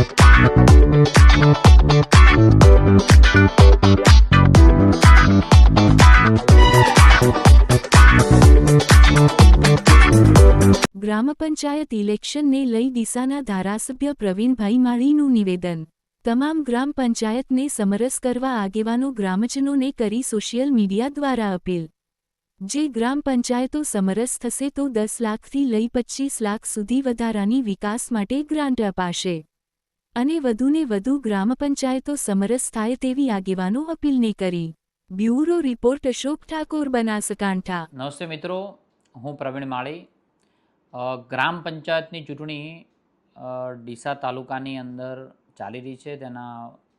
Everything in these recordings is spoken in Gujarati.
ગ્રામ પંચાયત ઇલેક્શનને લઈ ડીસાના ધારાસભ્ય પ્રવીણભાઈ માળીનું નિવેદન. તમામ ગ્રામ પંચાયતને સમરસ કરવા આગેવાનો ગ્રામજનોને કરી સોશિયલ મીડિયા દ્વારા અપીલ. જે ગ્રામ પંચાયતો સમરસ થશે તો દસ લાખથી લઈ પચ્ચીસ લાખ સુધી વધારાની વિકાસ માટે ગ્રાન્ટ અપાશે. અને વધુને વધુ ગ્રામ પંચાયતો સમરસ થાય તેવી આગેવાનો અપીલને કરી. Bureau report Ashok Thakor, Banaskantha. નમસ્તે મિત્રો, હું પ્રવીણ માળી. ગ્રામ પંચાયતની ચૂંટણી ડીસા તાલુકાની અંદર ચાલી રહી છે. તેના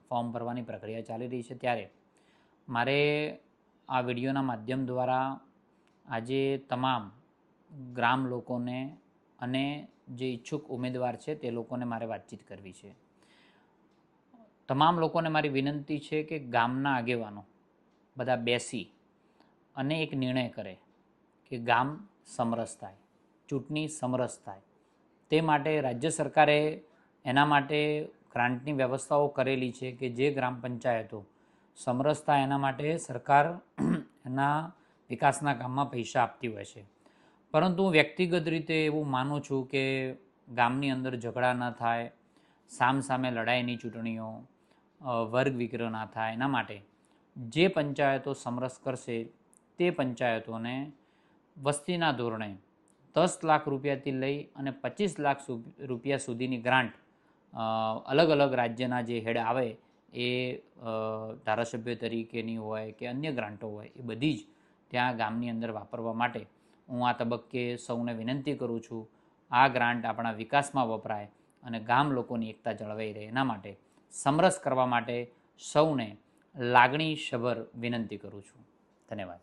ફોર્મ ભરવાની પ્રક્રિયા ચાલી રહી છે. ત્યારે મારે આ વિડીયોના માધ્યમ દ્વારા આજે તમામ ગ્રામ લોકોને અને જે ઈચ્છુક ઉમેદવાર છે તે લોકોને મારે વાતચીત કરવી છે. તમામ લોકોને મારી વિનંતી છે કે ગામના આગેવાનો બધા બેસી અને એક નિર્ણય કરે કે ગામ સમરસ થાય, ચૂંટણી સમરસ થાય. તે માટે રાજ્ય સરકારે એના માટે ગ્રાન્ટની વ્યવસ્થાઓ કરેલી છે કે જે ગ્રામ પંચાયતો સમરસ થાય એના માટે સરકાર એના વિકાસના કામમાં પૈસા આપતી હોય છે. પરંતુ હું વ્યક્તિગત રીતે એવું માનું છું કે ગામની અંદર ઝઘડા ન થાય સામ સામે લડાઈની ચૂંટણીઓ વર્ગ વિગ્રહ ના થાય, એના માટે જે પંચાયતો સમરસ કરશે તે પંચાયતોને વસ્તીના ધોરણે દસ લાખ રૂપિયાથી લઈ અને પચીસ લાખ રૂપિયા સુધીની ગ્રાન્ટ અલગ અલગ રાજ્યના જે હેડ આવે એ ધારાસભ્ય તરીકેની હોય કે અન્ય ગ્રાન્ટો હોય એ બધી જ ત્યાં ગામની અંદર વાપરવા માટે હું આ તબક્કે સૌને વિનંતી કરું છું, આ ગ્રાન્ટ આપણા વિકાસમાં વપરાય અને ગામ લોકોની એકતા જળવાઈ રહે. એના માટે સમરસ કરવા માટે સૌને લાગણીસભર વિનંતી કરું છું. ધન્યવાદ.